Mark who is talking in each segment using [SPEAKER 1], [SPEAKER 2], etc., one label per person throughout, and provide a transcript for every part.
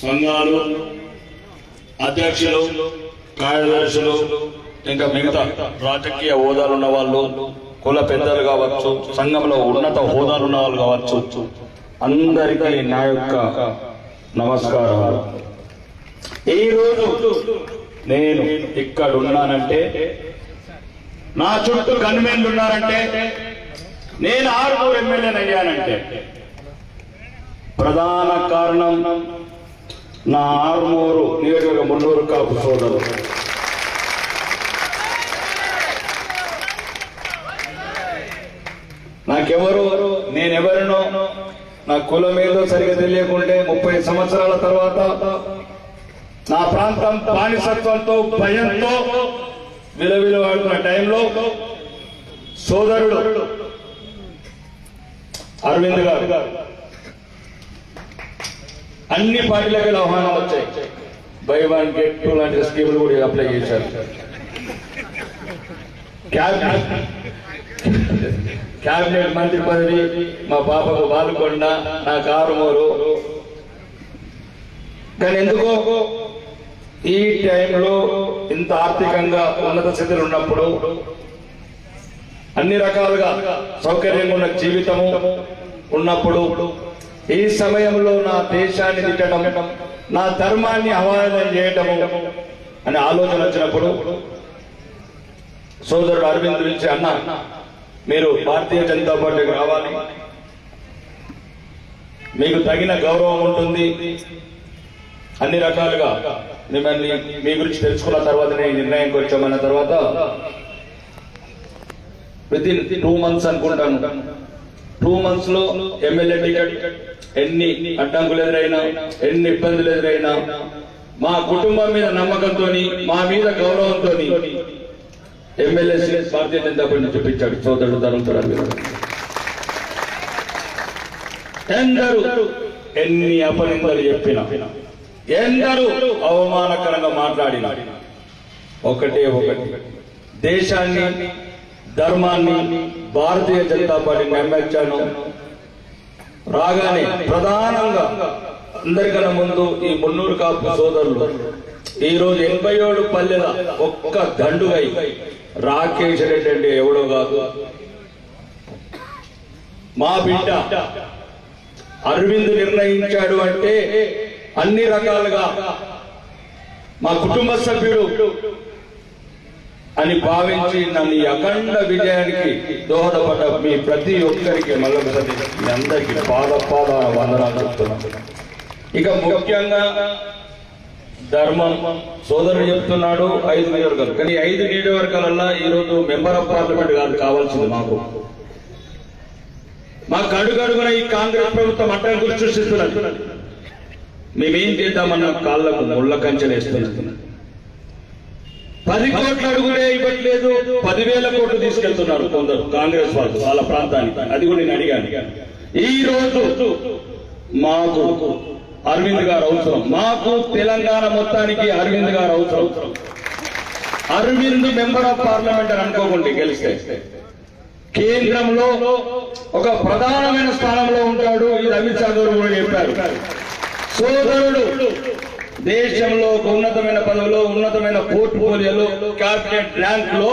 [SPEAKER 1] సంఘాలు అధ్యక్షులు కార్యదర్శులు ఇంకా మిగతా రాజకీయ హోదాలు ఉన్న వాళ్ళు కుల పెద్దలు కావచ్చు సంఘంలో ఉన్నత హోదాలు ఉన్న వాళ్ళు కావచ్చు అందరికీ నా యొక్క నమస్కారాలు. ఈరోజు నేను ఇక్కడ ఉన్నానంటే నా చుట్టూ గన్మెన్లు ఉన్నారంటే నేను ఆరుగురు ఎమ్మెల్యేని అయ్యానంటే ప్రధాన కారణం నా ఆరుమూరు నియోజకవర్గ మున్నూరు కాపు సోదరు నాకెవరు నేనెవరినో నా కులం ఏదో సరిగా తెలియకుంటే ముప్పై సంవత్సరాల తర్వాత నా ప్రాంతం బానిసత్వంతో భయంతో విలవిలవాడుతున్న టైంలో సోదరుడు అరవింద్ గారు. అన్ని పార్టీలకు ఆహ్వానం వచ్చాయి. బై వన్ గెట్ టూ లాంటి స్కీములు కూడా అప్లై చేశారు. క్యాబినెట్ క్యాబినెట్ మంత్రి పదవి మా పాపకు బాలుకొండ నా కారుమూరు కానీ ఎందుకో ఈ టైంలో ఇంత ఆర్థికంగా ఉన్నత స్థితిలో ఉన్నప్పుడు అన్ని రకాలుగా సౌకర్యంగా ఉన్న జీవితము ఉన్నప్పుడు ఈ సమయంలో నా దేశాన్ని తిట్టడం నా ధర్మాన్ని అవాదం చేయటము అనే ఆలోచన వచ్చినప్పుడు సోదరుడు అరవింద్ నుంచి అన్న మీరు భారతీయ జనతా పార్టీకి రావాలి. మీకు తగిన గౌరవం ఉంటుంది. అన్ని రకాలుగా మిమ్మల్ని మీ గురించి తెలుసుకున్న తర్వాత నేను నిర్ణయంకి వచ్చామన్న తర్వాత విత్ ఇన్ టూ మంత్స్ అనుకుంటాను. టూ మంత్స్లో ఎమ్మెల్యే టికెట్ ఎన్ని అడ్డంకులు ఎదురైనా ఎన్ని ఇబ్బందులు ఎదురైనా మా కుటుంబం మీద నమ్మకంతో మా మీద గౌరవంతో MLA CS Bharatiya Janata Party చూపించాడు సోదరుడు ధర్మపురాలు మీద ఎందరు ఎన్ని అపనిందలు చెప్పిన ఎందరు అవమానకరంగా మాట్లాడిన ఒకటే ఒకటి. దేశాన్ని ధర్మాన్ని భారతీయ జనతా పార్టీ నమ్మించాను రాగానే ప్రధానంగా అందరికన్నా ముందు ఈ మున్నూరు కాపు సోదరులు ఈ రోజు ఎనభై ఏడు పల్లెల ఒక్క దండుగై రాకేష్ రెడ్డి అంటే ఎవడో కాదు. మా బిడ్డ అరవింద్ నిర్ణయించాడు అంటే అన్ని రకాలుగా మా కుటుంబ సభ్యుడు అని భావించి నన్ను ఈ అఖండ విజయానికి దోహదపడ్డ మీ ప్రతి ఒక్కరికి మళ్ళొకసారి మీ అందరికీ పాద పాద వందనాలు చెప్తున్నాను ఇక ముఖ్యంగా ధర్మం. సోదరుడు చెప్తున్నాడు ఐదు నియోజకవర్గాలు. కానీ ఐదు నియోజకవర్గాలల్లా ఈ రోజు మెంబర్ ఆఫ్ పార్లమెంట్ కాదు కావాల్సింది మాకు. మాకు కడుగడుగున ఈ కాంగ్రెస్ ప్రభుత్వం అడ్డం గురించి సృష్టిస్తున్నది. మేమేం చేద్దామన్న కాళ్ళకు ముళ్ళ కంచెలు వేస్తున్నాం పది కోట్ల అడుగులే ఇవ్వట్లేదు. పదివేల కోట్లు తీసుకెళ్తున్నారు కొందరు కాంగ్రెస్ వాళ్ళు వాళ్ళ ప్రాంతానికి. అది కూడా నేను అడిగాను. ఈ రోజు మాకు అరవింద్ గారు అవసరం. మాకు తెలంగాణ మొత్తానికి అరవింద్ గారు అవసరం. అరవింద్ మెంబర్ ఆఫ్ పార్లమెంట్ అని అనుకోకండి గెలిస్తే. కేంద్రంలో ఒక ప్రధానమైన స్థానంలో ఉంటాడు ఈ అమిత్ షా గారు కూడా చెప్పారు. సోదరుడు దేశంలో ఒక ఉన్నతమైన పదవిలో ఉన్నతమైన పోర్ట్ఫోలియోలో క్యాబినెట్ ర్యాంక్లో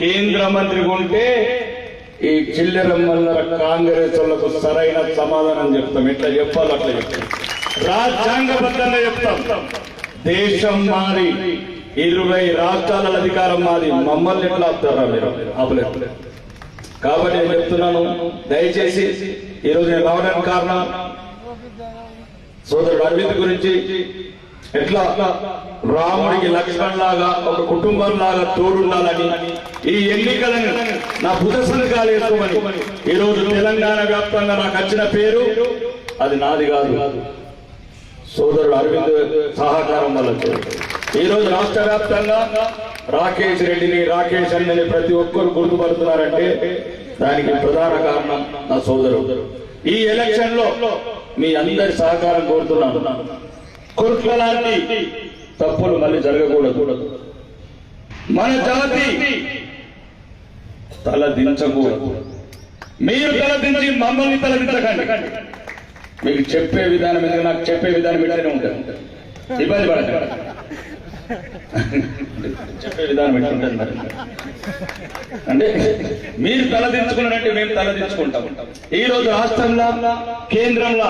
[SPEAKER 1] కేంద్ర మంత్రి ఉంటే ఈ చిల్లర మల్లర కాంగ్రెస్ వాళ్ళకు సరైన సమాధానం చెప్తాం. ఎట్లా చెప్పాలో అట్లా చెప్తాం. రాజ్యాంగబద్ధంగా చెప్తాం. దేశం మారి ఇరవై రాష్ట్రాల అధికారం మాది మమ్మల్ని ఎట్లా ఆపుతారా మీరు? ఆపలేదు. కాబట్టి నేను చెప్తున్నాను దయచేసి ఈరోజు నేను రావడానికి కారణం సోదరుడు అరవింద్ గురించి ఎట్లా రాముడికి లక్ష్మణ్ లాగా ఒక కుటుంబం లాగా తోడుండాలని ఈ ఎన్నికలను నా భుజసంగాలు వేసుకోమని ఈ రోజు తెలంగాణ వ్యాప్తంగా నాకు వచ్చిన పేరు అది నాది కాదు సోదరుడు అరవింద్ సహకారం వల్ల వచ్చాడు. ఈ రోజు రాష్ట్ర వ్యాప్తంగా రాకేష్ రెడ్డిని రాకేష్ అన్నని ప్రతి ఒక్కరు గుర్తుపడుతున్నారంటే దానికి ప్రధాన కారణం నా సోదరుడు ఈ ఎలక్షన్లో మీ అందరి సహకారం కోరుతున్నాను కుర్కలాంటి తప్పులు మళ్ళీ జరగకూడదు. మన జాతి తల దించకూడదు. మీరు తల దించి మమ్మల్ని తల దించకండి. మీకు చెప్పే విధానం ఎందుకు నాకు చెప్పే విధానం ఇట్లనే ఉంటుంది. ఇబ్బంది పడకండి. చెప్పే విధానం ఎట్లుంటుంది మరి? అంటే మీరు తలదించుకున్నారంటే మేము తలదించుకుంటాం ఈ రోజు రాష్ట్రంలో కేంద్రంలో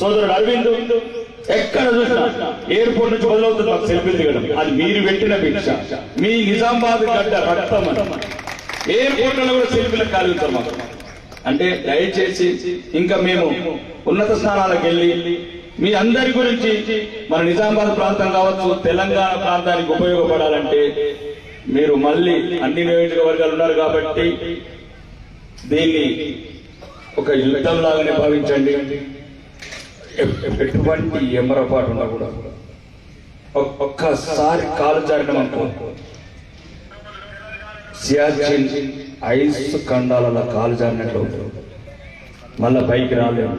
[SPEAKER 1] సోదరుడు అరవింద్ ఎక్కడ చూసినా ఎయిర్పోర్ట్ నుంచి మొదలవుతుంది మాకు సెల్ఫీలు దిగడం. అది మీరు పెట్టిన భిక్ష. మీ నిజామాబాద్ గడ్డ రక్తం ఎయిర్పోర్ట్లో కూడా సెల్ఫీలకు కాలుగుతాం మాకు. అంటే దయచేసి ఇంకా మేము ఉన్నత స్థానాలకు వెళ్ళి మీ అందరి గురించి మన నిజామాబాద్ ప్రాంతం కావచ్చు తెలంగాణ ప్రాంతానికి ఉపయోగపడాలంటే మీరు మళ్ళీ అన్ని నియోజకవర్గాలు ఉన్నారు కాబట్టి దీన్ని ఒక యుద్ధం లాగానే భావించండి ఎటువంటి ఎమరపాటు ఉన్నా కూడా ఒ- ఒక్కసారి కాలు జారడం అనుకో సియాచిన్ ఐస్ ఖండాలలో కాలు జారినట్లు మళ్ళీ మళ్ళా పైకి రాలేదు